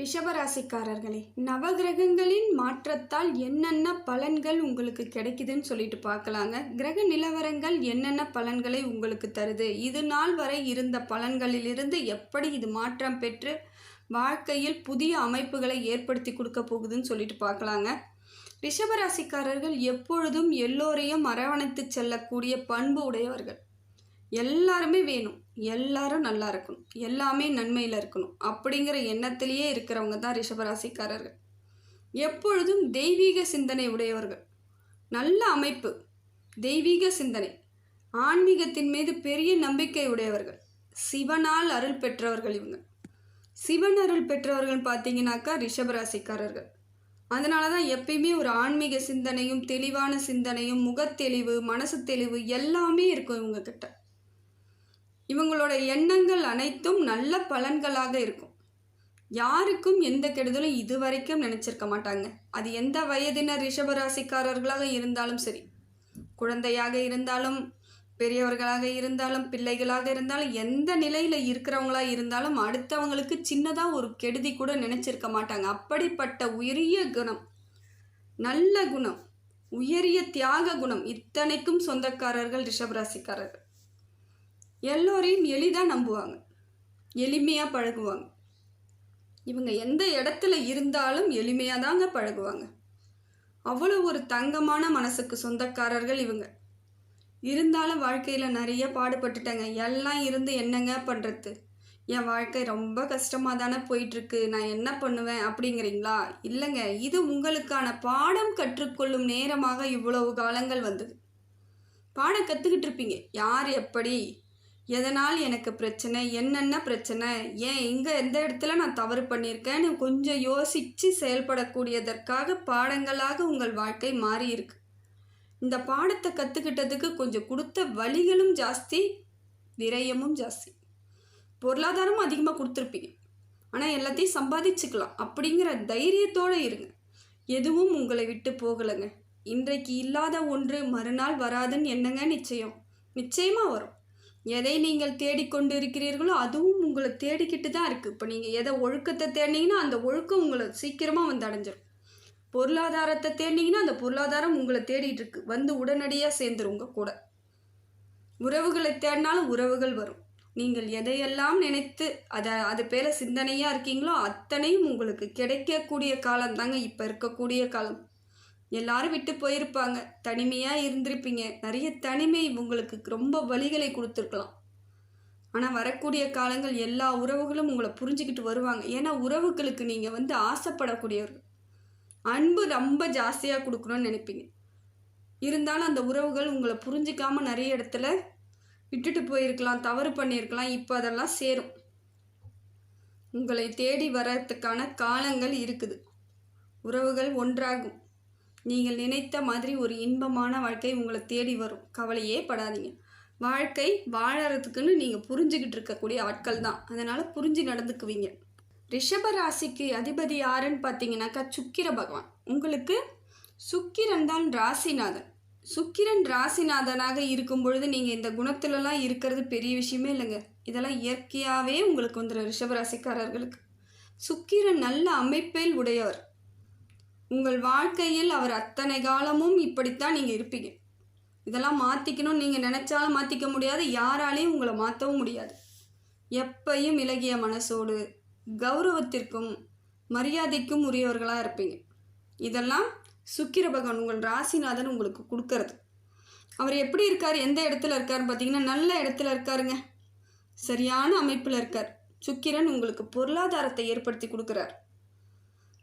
ரிஷபராசிக்காரர்களே நவகிரகங்களின் மாற்றத்தால் என்னென்ன பலன்கள் உங்களுக்கு கிடைக்குதுன்னு சொல்லிட்டு பார்க்கலாங்க. கிரக நிலவரங்கள் என்னென்ன பலன்களை உங்களுக்கு தருது? இது நாள் வரை இருந்த பலன்களிலிருந்து எப்படி இது மாற்றம் பெற்று வாழ்க்கையில் புதிய அமைப்புகளை ஏற்படுத்தி கொடுக்க போகுதுன்னு சொல்லிட்டு பார்க்கலாங்க. ரிஷபராசிக்காரர்கள் எப்பொழுதும் எல்லோரையும் அரவணைத்து செல்லக்கூடிய பண்பு உடையவர்கள். எல்லாருமே வேணும். எல்லாரும் நல்லா இருக்கணும். எல்லாமே நன்மையில் இருக்கணும். அப்படிங்கிற எண்ணத்திலேயே இருக்கிறவங்க தான் ரிஷபராசிக்காரர்கள். எப்பொழுதும் தெய்வீக சிந்தனை உடையவர்கள். நல்ல அமைப்பு தெய்வீக சிந்தனை. ஆன்மீகத்தின் மீது பெரிய நம்பிக்கை உடையவர்கள். சிவனால் அருள் பெற்றவர்கள் இவங்க. சிவன் அருள் பெற்றவர்கள் பார்த்தீங்கன்னாக்கா ரிஷபராசிக்காரர்கள். அதனால தான் எப்பயுமே ஒரு ஆன்மீக சிந்தனையும் தெளிவான சிந்தனையும் முகத்தெளிவு மனசு தெளிவு எல்லாமே இருக்கும் இவங்க கிட்ட. இவங்களோட எண்ணங்கள் அனைத்தும் நல்ல பலன்களாக இருக்கும். யாருக்கும் எந்த கெடுதலும் இதுவரைக்கும் நினச்சிருக்க மாட்டாங்க. அது எந்த வயதினர் ரிஷபராசிக்காரர்களாக இருந்தாலும் சரி. குழந்தையாக இருந்தாலும் பெரியவர்களாக இருந்தாலும் பிள்ளைகளாக இருந்தாலும் எந்த நிலையில் இருக்கிறவங்களா இருந்தாலும் அடுத்தவங்களுக்கு சின்னதாக ஒரு கெடுதி கூட நினச்சிருக்க மாட்டாங்க. அப்படிப்பட்ட உயரிய குணம் நல்ல குணம் உயரிய தியாக குணம் இத்தனைக்கும் சொந்தக்காரர்கள் ரிஷபராசிக்காரர்கள். எல்லோரையும் எளிதாக நம்புவாங்க. எளிமையாக பழகுவாங்க. இவங்க எந்த இடத்துல இருந்தாலும் எளிமையாக தாங்க பழகுவாங்க. அவ்வளோ ஒரு தங்கமான மனசுக்கு சொந்தக்காரர்கள் இவங்க. இருந்தாலும் வாழ்க்கையில் நிறைய பாடுபட்டுட்டேங்க. எல்லாம் இருந்து என்னங்க பண்ணுறது என் வாழ்க்கை ரொம்ப கஷ்டமாக தானே போயிட்டுருக்கு. நான் என்ன பண்ணுவேன் அப்படிங்கிறீங்களா? இல்லைங்க. இது உங்களுக்கான பாடம் கற்றுக்கொள்ளும் நேரமாக இவ்வளவு காலங்கள் வந்தது. பாடம் கற்றுக்கிட்டு இருப்பீங்க. யார் எப்படி? எதனால் எனக்கு பிரச்சனை? என்னென்ன பிரச்சனை? ஏன் இங்கே எந்த இடத்துல நான் தவறு பண்ணியிருக்கேன்னு கொஞ்சம் யோசித்து செயல்படக்கூடியதற்காக பாடங்களாக உங்கள் வாழ்க்கை மாறி இருக்கு இந்த பாடத்தை கற்றுக்கிட்டதுக்கு கொஞ்சம் கொடுத்த வழிகளும் ஜாஸ்தி விரயமும் ஜாஸ்தி. பொருளாதாரமும் அதிகமாக கொடுத்துருப்பீங்க. ஆனால் எல்லாத்தையும் சம்பாதிச்சுக்கலாம். அப்படிங்கிற தைரியத்தோடு இருங்க. எதுவும் உங்களை விட்டு போகலைங்க. இன்றைக்கு இல்லாத ஒன்று மறுநாள் வராதுன்னு என்னங்க நிச்சயம்? நிச்சயமாக வரும். எதை நீங்கள் தேடிக்கொண்டு இருக்கிறீர்களோ அதுவும் உங்களை தேடிக்கிட்டு தான் இருக்குது இப்போ நீங்கள் எதை ஒழுக்கத்தை தேடினீங்கன்னா அந்த ஒழுக்கம் உங்களை சீக்கிரமாக வந்து அடைஞ்சிடும் பொருளாதாரத்தை தேடினீங்கன்னா அந்த பொருளாதாரம் உங்களை தேடிட்டு இருக்கு. வந்து உடனடியாக சேர்ந்துருங்க கூட. உறவுகளை தேடினாலும் உறவுகள் வரும். நீங்கள் எதையெல்லாம் நினைத்து அதை அது பேர சிந்தனையாக இருக்கீங்களோ அத்தனையும் உங்களுக்கு கிடைக்கக்கூடிய காலம் தாங்க இப்போ இருக்கக்கூடிய காலம். எல்லாரும் விட்டு போயிருப்பாங்க. தனிமையாக இருந்திருப்பீங்க. நிறைய தனிமை உங்களுக்கு ரொம்ப வழிகளை கொடுத்துருக்கலாம். ஆனால் வரக்கூடிய காலங்கள் எல்லா உறவுகளும் உங்களை புரிஞ்சுக்கிட்டு வருவாங்க. ஏன்னா உறவுகளுக்கு நீங்கள் வந்து ஆசைப்படக்கூடியவர்கள். அன்பு ரொம்ப ஜாஸ்தியாக கொடுக்கணும்னு நினைப்பீங்க. இருந்தாலும் அந்த உறவுகள் உங்களை புரிஞ்சிக்காமல் நிறைய இடத்துல விட்டுட்டு போயிருக்கலாம் தவறு பண்ணியிருக்கலாம். இப்போ அதெல்லாம் சேரும். உங்களை தேடி வர்றதுக்கான காலங்கள் இருக்குது. உறவுகள் ஒன்றாகும். நீங்கள் நினைத்த மாதிரி ஒரு இன்பமான வாழ்க்கை உங்களை தேடி வரும். கவலையே படாதீங்க. வாழ்க்கை வாழறதுக்குன்னு நீங்கள் புரிஞ்சுக்கிட்டு இருக்கக்கூடிய ஆட்கள் தான். அதனால் புரிஞ்சு நடந்துக்குவீங்க. ரிஷப ராசிக்கு அதிபதி யாருன்னு பார்த்தீங்கன்னாக்கா சுக்கிர பகவான். உங்களுக்கு சுக்கிரன் தான் ராசிநாதன். சுக்கிரன் ராசிநாதனாக இருக்கும் பொழுது நீங்கள் இந்த குணத்திலலாம் இருக்கிறது பெரிய விஷயமே இல்லைங்க. இதெல்லாம் இயற்கையாகவே உங்களுக்கு வந்துடும் ரிஷபராசிக்காரர்களுக்கு. சுக்கிரன் நல்ல அமைப்பில் உடையவர். உங்கள் வாழ்க்கையில் அவர் அத்தனை காலமும் இப்படித்தான் நீங்கள் இருப்பீங்க. இதெல்லாம் மாற்றிக்கணும்னு நீங்கள் நினச்சாலும் மாற்றிக்க முடியாது. யாராலையும் உங்களை மாற்றவும் முடியாது. எப்பையும் இலகிய மனசோடு கௌரவத்திற்கும் மரியாதைக்கும் உரியவர்களாக இருப்பீங்க. இதெல்லாம் சுக்கிர பகவான் உங்கள் ராசிநாதன் உங்களுக்கு கொடுக்கறது. அவர் எப்படி இருக்கார்? எந்த இடத்துல இருக்காருன்னு பார்த்தீங்கன்னா நல்ல இடத்துல இருக்காருங்க. சரியான அமைப்பில் இருக்கார். சுக்கிரன் உங்களுக்கு பொருளாதாரத்தை ஏற்படுத்தி கொடுக்குறார்.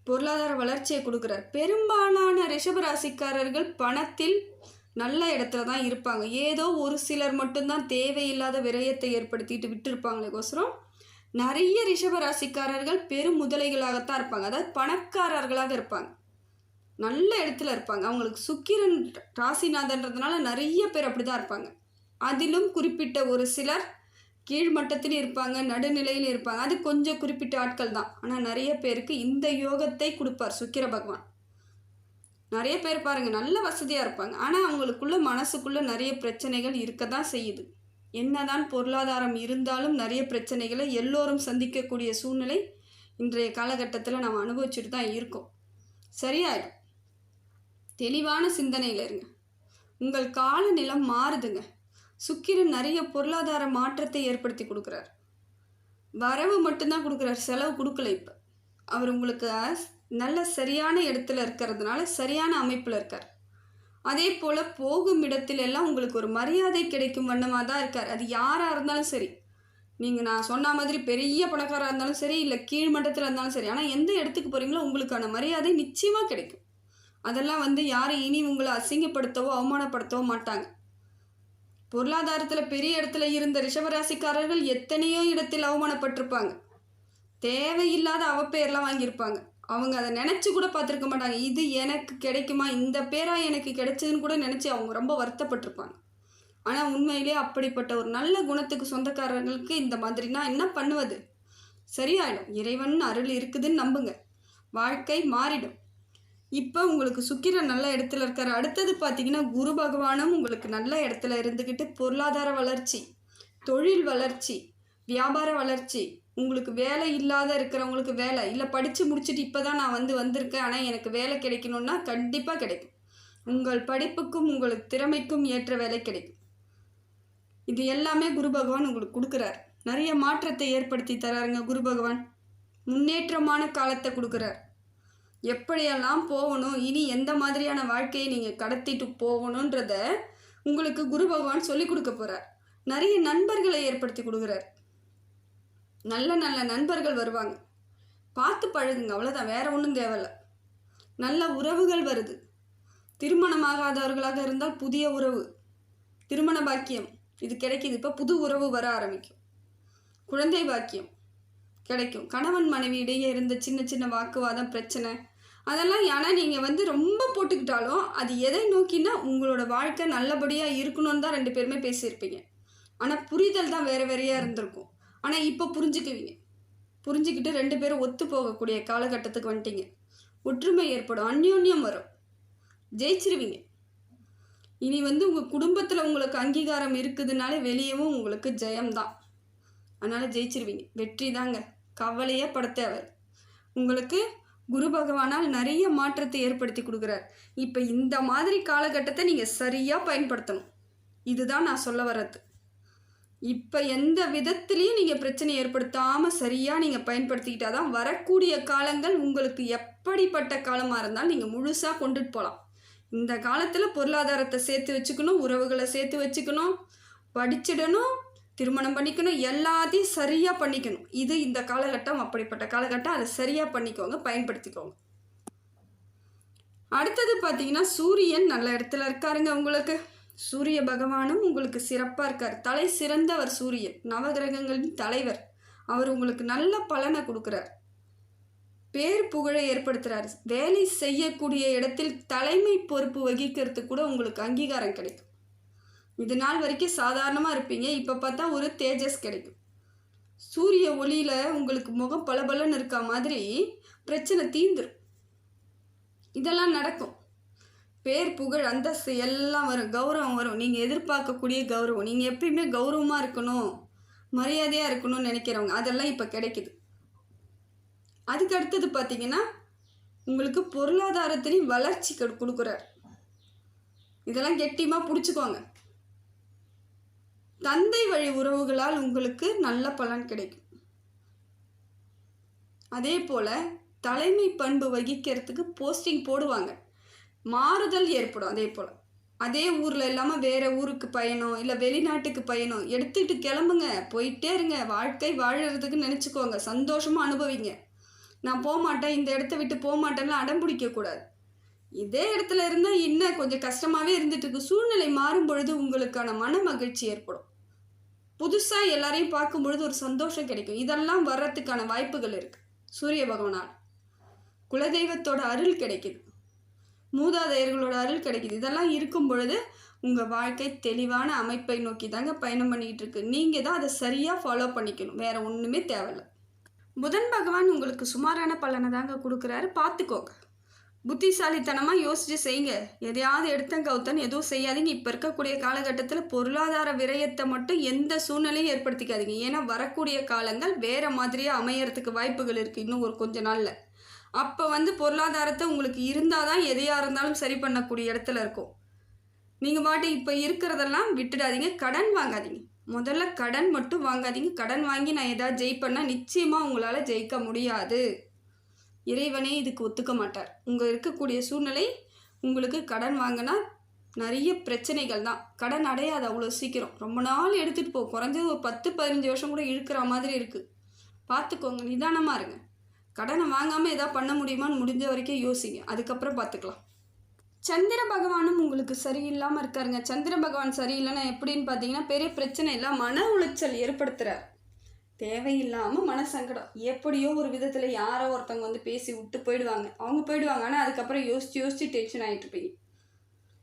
பொருளாதார வளர்ச்சியை கொடுக்குறார். பெரும்பாலான ரிஷபராசிக்காரர்கள் பணத்தில் நல்ல இடத்துல தான் இருப்பாங்க. ஏதோ ஒரு சிலர் மட்டும்தான் தேவையில்லாத விரயத்தை ஏற்படுத்திட்டு விட்டுருப்பாங்களேக்கோசரம் நிறைய ரிஷபராசிக்காரர்கள் பெரும் முதலைகளாகத்தான் இருப்பாங்க. அதாவது பணக்காரர்களாக இருப்பாங்க. நல்ல இடத்துல இருப்பாங்க. அவங்களுக்கு சுக்கிரன் ராசிநாதன்றதுனால நிறைய பேர் அப்படி தான் இருப்பாங்க. அதிலும் குறிப்பிட்ட ஒரு சிலர் கீழ்மட்டத்திலும் இருப்பாங்க நடுநிலையிலும் இருப்பாங்க. அது கொஞ்சம் குறிப்பிட்ட ஆட்கள் தான். ஆனால் நிறைய பேருக்கு இந்த யோகத்தை கொடுப்பார் சுக்கிர பகவான். நிறைய பேர் பாருங்கள் நல்ல வசதியாக இருப்பாங்க. ஆனால் அவங்களுக்குள்ள மனசுக்குள்ளே நிறைய பிரச்சனைகள் இருக்க தான் செய்யுது. என்னதான் பொருளாதாரம் இருந்தாலும் நிறைய பிரச்சனைகளை எல்லோரும் சந்திக்கக்கூடிய சூழ்நிலை இன்றைய காலகட்டத்தில் நம்ம அனுபவிச்சுட்டு தான் இருக்கோம். சரியாயிடும். தெளிவான சிந்தனையில் இருங்க. உங்கள் காலநிலம் மாறுதுங்க. சுக்கிரன் நிறைய பொருளாதார மாற்றத்தை ஏற்படுத்தி கொடுக்குறார். வரவு மட்டும்தான் கொடுக்குறார். செலவு கொடுக்கல இப்போ. அவர் உங்களுக்கு நல்ல சரியான இடத்துல இருக்கிறதுனால சரியான அமைப்பில் இருக்கார். அதே போல் போகும் இடத்துல எல்லாம் உங்களுக்கு ஒரு மரியாதை கிடைக்கும் வண்ணமாக தான் இருக்கார். அது யாராக இருந்தாலும் சரி. நீங்கள் நான் சொன்ன மாதிரி பெரிய பணக்காராக இருந்தாலும் சரி இல்லை கீழ் மட்டத்தில் இருந்தாலும் சரி. ஆனால் எந்த இடத்துக்கு போகிறீங்களோ உங்களுக்கான மரியாதை நிச்சயமாக கிடைக்கும். அதெல்லாம் வந்து யாரும் இனி உங்களை அசிங்கப்படுத்தவோ அவமானப்படுத்தவோ மாட்டாங்க. பொருளாதாரத்தில் பெரிய இடத்துல இருந்த ரிஷபராசிக்காரர்கள் எத்தனையோ இடத்தில் அவமானப்பட்டிருப்பாங்க. தேவையில்லாத அவப்பெயர்லாம் வாங்கியிருப்பாங்க. அவங்க அதை நினச்சி கூட பார்த்துருக்க மாட்டாங்க. இது எனக்கு கிடைக்குமா? இந்த பேராக எனக்கு கிடைச்சதுன்னு கூட நினச்சி அவங்க ரொம்ப வருத்தப்பட்டிருப்பாங்க. ஆனால் உண்மையிலே அப்படிப்பட்ட ஒரு நல்ல குணத்துக்கு சொந்தக்காரர்களுக்கு இந்த மாதிரினா என்ன பண்ணுவது? சரியாயிடும். இறைவன் அருள் இருக்குதுன்னு நம்புங்க. வாழ்க்கை மாறிடும். இப்போ உங்களுக்கு சுக்கிரன் நல்ல இடத்துல இருக்கார். அடுத்தது பார்த்தீங்கன்னா குரு பகவானும் உங்களுக்கு நல்ல இடத்துல இருந்துக்கிட்டு பொருளாதார வளர்ச்சி தொழில் வளர்ச்சி வியாபார வளர்ச்சி உங்களுக்கு வேலை இல்லாத இருக்கிறவங்களுக்கு வேலை. இல்லை படித்து முடிச்சுட்டு இப்போ தான் நான் வந்து வந்திருக்கேன். ஆனால் எனக்கு வேலை கிடைக்கணும்னா கண்டிப்பாக கிடைக்கும். உங்கள் படிப்புக்கும் உங்களுக்கு திறமைக்கும் ஏற்ற வேலை கிடைக்கும். இது எல்லாமே குரு பகவான் உங்களுக்கு கொடுக்குறார். நிறைய மாற்றத்தை ஏற்படுத்தி தராருங்க குரு பகவான். முன்னேற்றமான காலத்தை கொடுக்குறார். எப்படியெல்லாம் போகணும்? இனி எந்த மாதிரியான வாழ்க்கையை நீங்கள் கடத்திட்டு போகணுன்றத உங்களுக்கு குரு பகவான் சொல்லி கொடுக்க போகிறார் நிறைய நண்பர்களை ஏற்படுத்தி கொடுக்குறார். நல்ல நல்ல நண்பர்கள் வருவாங்க. பார்த்து பழகுங்க. அவ்வளோதான் வேற ஒன்றும் தேவையில்ல. நல்ல உறவுகள் வருது. திருமணமாகாதவர்களாக இருந்தால் புதிய உறவு திருமண பாக்கியம் இது கிடைக்கிது. இப்போ புது உறவு வர ஆரம்பிக்கும். குழந்தை பாக்கியம் கிடைக்கும். கணவன் மனைவி இடையே இருந்த சின்ன சின்ன வாக்குவாதம் பிரச்சனை அதெல்லாம் ஏன்னா நீங்கள் வந்து ரொம்ப போட்டுக்கிட்டாலும் அது எதை நோக்கினா உங்களோட வாழ்க்கை நல்லபடியாக இருக்கணும்னு தான் ரெண்டு பேருமே பேசியிருப்பீங்க. ஆனால் புரிதல் தான் வேறு வேறையாக இருந்திருக்கும். ஆனால் இப்போ புரிஞ்சுக்குவீங்க. புரிஞ்சுக்கிட்டு ரெண்டு பேரும் ஒத்து போகக்கூடிய காலகட்டத்துக்கு வந்துட்டீங்க. ஒற்றுமை ஏற்படும். அந்யோன்யம் வரும். ஜெயிச்சிருவீங்க. இனி வந்து உங்கள் குடும்பத்தில் உங்களுக்கு அங்கீகாரம் இருக்குதுனாலே வெளியவும் உங்களுக்கு ஜெயம்தான் அதனால் ஜெயிச்சிருவீங்க. வெற்றி தாங்க. கவலையே பட தேவை உங்களுக்கு குரு பகவானால் நிறைய மாற்றத்தை ஏற்படுத்தி கொடுக்குறார். இப்போ இந்த மாதிரி காலகட்டத்தை நீங்கள் சரியாக பயன்படுத்தணும். இதுதான் நான் சொல்ல வர்றது. இப்போ எந்த விதத்துலேயும் நீங்கள் பிரச்சனை ஏற்படுத்தாமல் சரியாக நீங்கள் பயன்படுத்திக்கிட்டால் தான் வரக்கூடிய காலங்கள் உங்களுக்கு எப்படிப்பட்ட காலமாக இருந்தாலும் நீங்கள் முழுசாக கொண்டுட்டு போகலாம் இந்த காலத்தில் பொருளாதாரத்தை சேர்த்து வச்சுக்கணும் உறவுகளை சேர்த்து வச்சுக்கணும் படிச்சிடணும் திருமணம் பண்ணிக்கணும் எல்லாத்தையும் சரியாக பண்ணிக்கணும். இது இந்த காலகட்டம் அப்படிப்பட்ட காலகட்டம். அதை சரியாக பண்ணிக்கோங்க பயன்படுத்திக்கோங்க. அடுத்தது பார்த்தீங்கன்னா சூரியன் நல்ல இடத்துல இருக்காருங்க உங்களுக்கு. சூரிய பகவானும் உங்களுக்கு சிறப்பாக இருக்கார். தலை சிறந்தவர் சூரியன். நவகிரகங்களின் தலைவர். அவர் உங்களுக்கு நல்ல பலனை கொடுக்குறார். பேர் புகழை ஏற்படுத்துகிறார் வேலை செய்யக்கூடிய இடத்தில் தலைமை பொறுப்பு வகிக்கிறதுக்கு கூட உங்களுக்கு அங்கீகாரம் கிடைக்கும். இது நாள் வரைக்கும் சாதாரணமாக இருப்பீங்க. இப்போ பார்த்தா ஒரு தேஜஸ் கிடைக்கும். சூரிய ஒளியில் உங்களுக்கு முகம் பளபளன்னு இருக்க மாதிரி பிரச்சனை தீந்துடும் இதெல்லாம் நடக்கும். பேர் புகழ் அந்தஸ்து எல்லாம் வரும். கௌரவம் வரும். நீங்கள் எதிர்பார்க்கக்கூடிய கௌரவம். நீங்கள் எப்பயுமே கௌரவமாக இருக்கணும். மரியாதையாக இருக்கணும்னு நினைக்கிறவங்க. அதெல்லாம் இப்போ கிடைக்குது. அதுக்கு அடுத்தது பார்த்தீங்கன்னா உங்களுக்கு பொருளாதாரத்திலையும் வளர்ச்சி கொடுக்குறார். இதெல்லாம் கெட்டியமாக பிடிச்சிக்கோங்க. தந்தை வழி உறவுகளால் உங்களுக்கு நல்ல பலன் கிடைக்கும். அதே போல் தலைமை பண்பு வகிக்கிறதுக்கு போஸ்டிங் போடுவாங்க. மாறுதல் ஏற்படும் அதே போல். அதே ஊரில் இல்லாமல் வேறு ஊருக்கு பயணம் இல்லை வெளிநாட்டுக்கு பயணம் எடுத்துக்கிட்டு கிளம்புங்க போயிட்டே இருங்க வாழ்க்கை வாழறதுக்கு நினச்சிக்கோங்க. சந்தோஷமாக அனுபவிங்க. நான் போக மாட்டேன் இந்த இடத்த விட்டு போக மாட்டேன்லாம் அடம் பிடிக்கக்கூடாது இதே இடத்துல இருந்தால் இன்னும் கொஞ்சம் கஷ்டமாகவே இருந்துட்டு இருக்கு. சூழ்நிலை மாறும் பொழுது உங்களுக்கான மன மகிழ்ச்சி ஏற்படும். புதுசாக எல்லாரையும் பார்க்கும் பொழுது ஒரு சந்தோஷம் கிடைக்கும். இதெல்லாம் வர்றதுக்கான வாய்ப்புகள் இருக்குது சூரிய பகவானால். குலதெய்வத்தோட அருள் கிடைக்குது. மூதாதையர்களோட அருள் கிடைக்குது. இதெல்லாம் இருக்கும் பொழுது உங்கள் வாழ்க்கை தெளிவான அமைப்பை நோக்கி தாங்க பயணம் பண்ணிகிட்டு இருக்கு. நீங்கள் தான் அதை சரியாக ஃபாலோ பண்ணிக்கணும். வேறு ஒன்றுமே தேவையில்லை. புதன் பகவான் உங்களுக்கு சுமாரான பலனை தாங்க கொடுக்குறாரு. பார்த்துக்கோங்க. புத்திசாலித்தனமாக யோசித்து செய்யுங்க. எதையாவது எடுத்தன் கவுத்தன் எதுவும் செய்யாதீங்க. இப்போ இருக்கக்கூடிய காலகட்டத்தில் பொருளாதார விரயத்தை மட்டும் எந்த சூழ்நிலையும் ஏற்படுத்திக்காதீங்க. ஏன்னா வரக்கூடிய காலங்கள் வேறு மாதிரியாக அமையறதுக்கு வாய்ப்புகள் இருக்குது இன்னும் ஒரு கொஞ்ச நாளில். அப்போ வந்து பொருளாதாரத்தை உங்களுக்கு இருந்தால் தான் எதையாக இருந்தாலும் சரி பண்ணக்கூடிய இடத்துல இருக்கும். நீங்கள் பாட்டு இப்போ இருக்கிறதெல்லாம் விட்டுடாதீங்க. கடன் வாங்காதீங்க. முதல்ல கடன் மட்டும் வாங்காதீங்க. கடன் வாங்கி நான் எதாவது ஜெயிப்பேன்னா நிச்சயமாக உங்களால் ஜெயிக்க முடியாது. இறைவனே இதுக்கு ஒத்துக்க மாட்டார். உங்கள் இருக்கக்கூடிய சூழ்நிலை உங்களுக்கு கடன் வாங்கினா நிறைய பிரச்சனைகள் தான். கடன் அடையாது அவ்வளோ சீக்கிரம். ரொம்ப நாள் எடுத்துகிட்டு போ. குறைஞ்சது ஒரு பத்து பதினஞ்சு வருஷம் கூட இழுக்கிற மாதிரி இருக்குது பார்த்துக்கோங்க நிதானமாக இருங்க. கடனை வாங்காமல் எதாவது பண்ண முடியுமான்னு முடிஞ்ச வரைக்கும் யோசிங்க. அதுக்கப்புறம் பார்த்துக்கலாம் சந்திர பகவானும் உங்களுக்கு சரியில்லாமல் இருக்காருங்க. சந்திர பகவான் சரியில்லைன்னா எப்படின்னு பார்த்தீங்கன்னா பெரிய பிரச்சனை இல்லை மன உளைச்சல் ஏற்படுத்துகிறார் தேவையில்லாமல் மனசங்கடம். எப்படியோ ஒரு விதத்தில் யாரோ ஒருத்தவங்க வந்து பேசி விட்டு போயிடுவாங்க. அவங்க போயிடுவாங்க. ஆனால் அதுக்கப்புறம் யோசிச்சு யோசிச்சு டென்ஷன் ஆகிட்டு போய்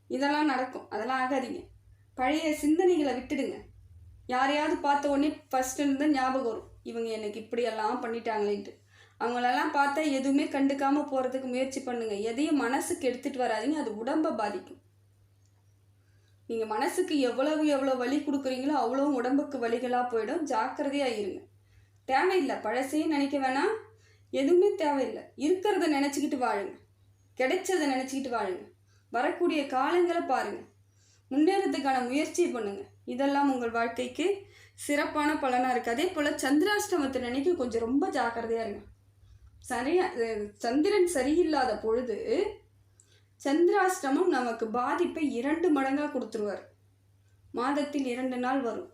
இதெல்லாம் நடக்கும். அதெல்லாம் ஆகாதீங்க. பழைய சிந்தனைகளை விட்டுடுங்க. யாரையாவது பார்த்த உடனே ஃபஸ்ட்டு ஞாபகம் வரும். இவங்க எனக்கு இப்படியெல்லாம் பண்ணிட்டாங்களேன்ட்டு. அவங்களெல்லாம் பார்த்தா எதுவுமே கண்டுக்காமல் போகிறதுக்கு முயற்சி பண்ணுங்கள் எதையும் மனசுக்கு எடுத்துகிட்டு வராதீங்க. அது உடம்பை பாதிக்கும். நீங்கள் மனசுக்கு எவ்வளவு எவ்வளோ வலி கொடுக்குறீங்களோ அவ்வளோ உடம்புக்கு வலிகளாக போயிடும். ஜாக்கிரதையாக இருங்க. தேவையில்லை. பழசையும் நினைக்க வேணாம். எதுவுமே தேவையில்லை. இருக்கிறத நினச்சிக்கிட்டு வாழுங்க. கிடைச்சதை நினச்சிக்கிட்டு வாழுங்க. வரக்கூடிய காலங்களை பாருங்கள் முன்னேறதுக்கான முயற்சி பண்ணுங்கள் இதெல்லாம் உங்கள் வாழ்க்கைக்கு சிறப்பான பலனாக இருக்குது அதே போல் சந்திராஷ்டமத்தை நினைக்க கொஞ்சம் ரொம்ப ஜாக்கிரதையாக இருங்க. சரியா? சந்திரன் சரியில்லாத பொழுது சந்திராஷ்டமம் நமக்கு பாதிப்பை இரண்டு மடங்காக கொடுத்துருவார். மாதத்தில் இரண்டு நாள் வரும்.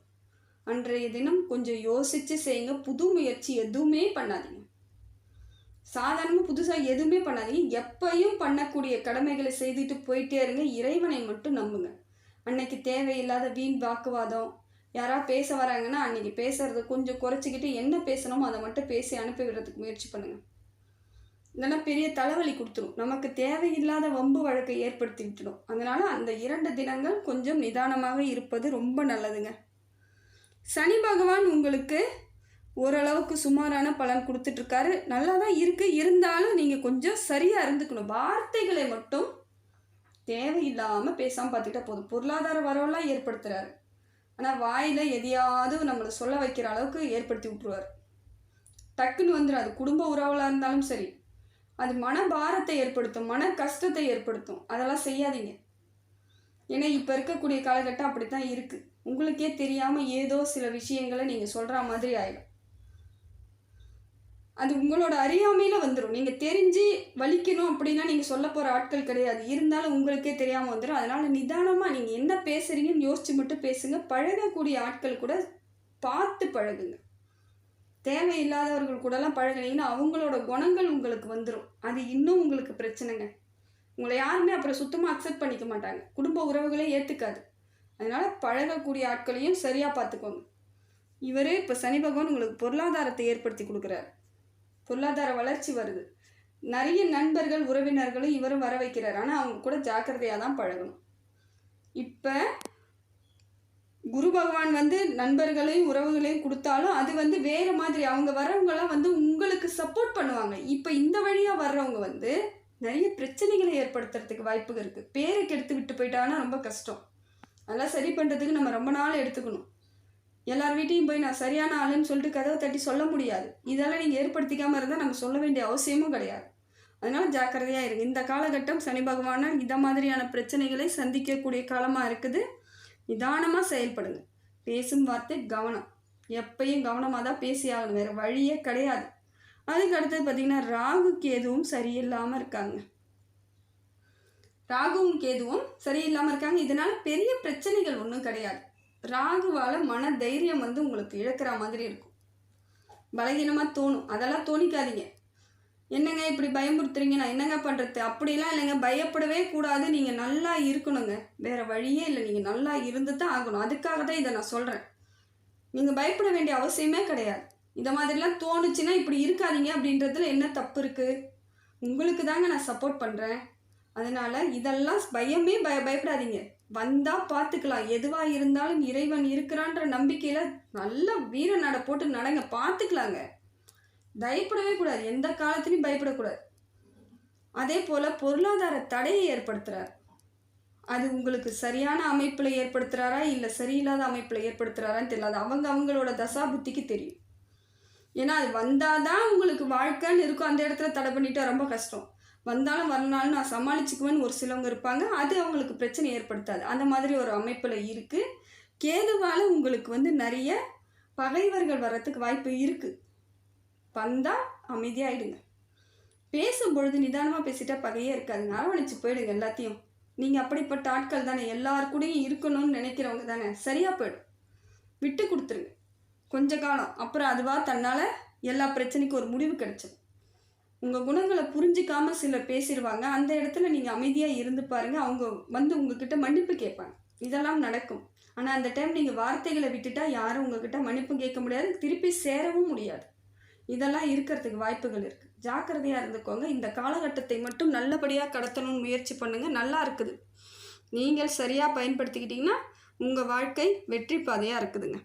அன்றைய தினம் கொஞ்சம் யோசித்து செய்யுங்க. புது முயற்சி எதுவுமே பண்ணாதீங்க. சாதாரணமாக புதுசாக எதுவுமே பண்ணாதீங்க. எப்பையும் பண்ணக்கூடிய கடமைகளை செய்துட்டு போயிட்டே இருங்க. இறைவனை மட்டும் நம்புங்க. அன்னைக்கு தேவையில்லாத வீண் வாக்குவாதம் யாராவது பேச வராங்கன்னா அன்னைக்கு பேசுறத கொஞ்சம் குறைச்சிக்கிட்டு என்ன பேசணுமோ அதை மட்டும் பேசி அனுப்பி விடுறதுக்கு முயற்சி பண்ணுங்கள் இல்லைன்னா பெரிய தலைவலி கொடுத்துரும். நமக்கு தேவையில்லாத வம்பு வழக்கை ஏற்படுத்தி விட்டுடும் அதனால் அந்த இரண்டு தினங்கள் கொஞ்சம் நிதானமாக இருப்பது ரொம்ப நல்லதுங்க. சனி பகவான் உங்களுக்கு ஓரளவுக்கு சுமாரான பலன் கொடுத்துட்ருக்காரு. நல்லா தான் இருக்குது இருந்தாலும் நீங்கள் கொஞ்சம் சரியாக இருந்துக்கணும். வார்த்தைகளை மட்டும் தேவையில்லாமல் பேசாமல் பார்த்துக்கிட்டா போதும். பொருளாதார வரவெல்லாம் ஏற்படுத்துகிறாரு ஆனால் வாயில் எதையாவது நம்மளை சொல்ல வைக்கிற அளவுக்கு ஏற்படுத்தி விட்ருவார் டக்குன்னு வந்துடும் அது குடும்ப உறவுலாக இருந்தாலும் சரி. அது மன பாரத்தை ஏற்படுத்தும் மன கஷ்டத்தை ஏற்படுத்தும். அதெல்லாம் செய்யாதீங்க. ஏன்னா இப்போ இருக்கக்கூடிய காலகட்டம் அப்படி தான் இருக்குது உங்களுக்கே தெரியாமல் ஏதோ சில விஷயங்களை நீங்கள் சொல்கிற மாதிரி ஆயிடும். அது உங்களோட அறியாமையில் வந்துடும் நீங்கள் தெரிஞ்சு வலிக்கணும் அப்படின்னா நீங்கள் சொல்ல போகிற ஆட்கள் கிடையாது. இருந்தாலும் உங்களுக்கே தெரியாமல் வந்துடும் அதனால் நிதானமாக நீங்கள் என்ன பேசுகிறீங்கன்னு யோசிச்சு மட்டும் பேசுங்க. பழகக்கூடிய ஆட்கள் கூட பார்த்து பழகுங்க. தேவையில்லாதவர்கள் கூடலாம் பழகினீங்கன்னா அவங்களோட குணங்கள் உங்களுக்கு வந்துடும் அது இன்னும் உங்களுக்கு பிரச்சனைங்க. உங்களை யாருமே அப்புறம் சுத்தமாக அக்செப்ட் பண்ணிக்க மாட்டாங்க. குடும்ப உறவுகளே ஏற்றுக்காது அதனால் பழகக்கூடிய ஆட்களையும் சரியாக பார்த்துக்கோங்க இவர் இப்போ சனி பகவான் உங்களுக்கு பொருளாதாரத்தை ஏற்படுத்தி கொடுக்குறாரு. பொருளாதார வளர்ச்சி வருது. நிறைய நண்பர்கள் உறவினர்களும் இவரும் வர வைக்கிறார். ஆனால் அவங்க கூட ஜாக்கிரதையாக தான் பழகணும். இப்போ குரு பகவான் வந்து நண்பர்களையும் உறவுகளையும் கொடுத்தாலும் அது வந்து வேறு மாதிரி அவங்க வர்றவங்களாம் வந்து உங்களுக்கு சப்போர்ட் பண்ணுவாங்க. இப்போ இந்த வழியாக வர்றவங்க வந்து நிறைய பிரச்சனைகளை ஏற்படுத்துறதுக்கு வாய்ப்புகள் இருக்குது பேரை கெடுத்து விட்டு போயிட்டாங்கன்னா ரொம்ப கஷ்டம். அதெல்லாம் சரி பண்ணுறதுக்கு நம்ம ரொம்ப நாள் எடுத்துக்கணும். எல்லார் வீட்டையும் போய் நான் சரியான ஆளுன்னு சொல்லிட்டு கதவை தட்டி சொல்ல முடியாது. இதெல்லாம் நீங்கள் ஏற்படுத்திக்காமல் இருந்தால் நம்ம சொல்ல வேண்டிய அவசியமும் கிடையாது. அதனால் ஜாக்கிரதையாக இருங்க. இந்த காலகட்டம் சனி பகவானால் இந்த மாதிரியான பிரச்சனைகளை சந்திக்கக்கூடிய காலமாக இருக்குது. நிதானமாக செயல்படுங்க. பேசும் வார்த்தை கவனம். எப்பயும் கவனமாக தான் பேசி ஆகணும். வேறு வழியே கிடையாது. அதுக்கு அடுத்தது பார்த்திங்கன்னா ராகு கேதுவும் சரியில்லாமல் இருக்காங்க. ராகுவும் கேதுவும் சரியில்லாமல் இருக்காங்க. இதனால் பெரிய பிரச்சனைகள் ஒன்றும் கிடையாது. ராகுவால் மன தைரியம் வந்து உங்களுக்கு இழக்கிற மாதிரி இருக்கும். பலகீனமாக தோணும். அதெல்லாம் தோணிக்காதீங்க. என்னங்க இப்படி பயமுறுத்துறீங்க? நான் என்னங்க பண்ணுறது அப்படிலாம் இல்லைங்க. பயப்படவே கூடாது. நீங்கள் நல்லா இருக்கணுங்க. வேறு வழியே இல்லை. நீங்கள் நல்லா இருந்து தான் ஆகணும். அதுக்காக தான் இதை நான் சொல்கிறேன் நீங்கள் பயப்பட வேண்டிய அவசியமே கிடையாது. இந்த மாதிரிலாம் தோணுச்சுன்னா இப்படி இருக்காதீங்க அப்படின்றதுல என்ன தப்பு இருக்குது உங்களுக்கு தாங்க நான் சப்போர்ட் பண்ணுறேன் அதனால் இதெல்லாம் பயமே பய பயப்படாதீங்க. வந்தால் பார்த்துக்கலாம் எதுவாக இருந்தாலும் இறைவன் இருக்கிறான்ற நம்பிக்கையில் நல்ல வீர நட போட்டு நடங்க. பார்த்துக்கலாங்க பயப்படவே கூடாது. எந்த காலத்துலையும் பயப்படக்கூடாது. அதே போல் பொருளாதார தடையை ஏற்படுத்துகிறார் அது உங்களுக்கு சரியான அமைப்பில் ஏற்படுத்துகிறாரா இல்லை சரியில்லாத அமைப்பில் ஏற்படுத்துகிறாரான்னு தெரியல அவங்க அவங்களோட தசா புத்திக்கு தெரியும். ஏன்னா அது வந்தால் தான் உங்களுக்கு வாழ்க்கைன்னு இருக்கும். அந்த இடத்துல தடை பண்ணிட்டா ரொம்ப கஷ்டம். வந்தாலும் வரனாலும் நான் சமாளிச்சுக்குவேன்னு ஒரு சிலவங்க இருப்பாங்க. அது அவங்களுக்கு பிரச்சனை ஏற்படுத்தாது. அந்த மாதிரி ஒரு அமைப்பில் இருக்குது கேதுவால் உங்களுக்கு வந்து நிறைய பகைவர்கள் வர்றதுக்கு வாய்ப்பு இருக்குது வந்தால் அமைதியாகிடுங்க பேசும்பொழுது நிதானமாக பேசிட்டா பகையே இருக்காது. அரவணைச்சு போயிடுங்க எல்லாத்தையும். நீங்கள் அப்படிப்பட்ட ஆட்கள் தானே. எல்லார் கூடயும் இருக்கணும்னு நினைக்கிறவங்க தானே. சரியாக போயிடும். விட்டு கொடுத்துருங்க. கொஞ்ச காலம். அப்புறம் அதுவாக தன்னால் எல்லா பிரச்சனைக்கும் ஒரு முடிவு கிடைச்சிடும். உங்கள் குணங்களை புரிஞ்சிக்காமல் சிலர் பேசிடுவாங்க. அந்த இடத்துல நீங்கள் அமைதியாக இருந்து பாருங்கள் அவங்க வந்து உங்ககிட்ட மன்னிப்பு கேட்பாங்க. இதெல்லாம் நடக்கும். ஆனால் அந்த டைம் நீங்கள் வார்த்தைகளை விட்டுட்டா யாரும் உங்ககிட்ட மன்னிப்பு கேட்க முடியாது. திருப்பி சேரவும் முடியாது. இதெல்லாம் இருக்கிறதுக்கு வாய்ப்புகள் இருக்குது ஜாக்கிரதையாக இருந்துக்கோங்க. இந்த காலகட்டத்தை மட்டும் நல்லபடியாக கடத்தணும்னு முயற்சி பண்ணுங்கள் நல்லா இருக்குது. நீங்கள் சரியாக பயன்படுத்திக்கிட்டிங்கன்னா உங்கள் வாழ்க்கை வெற்றி பாதையாக இருக்குதுங்க.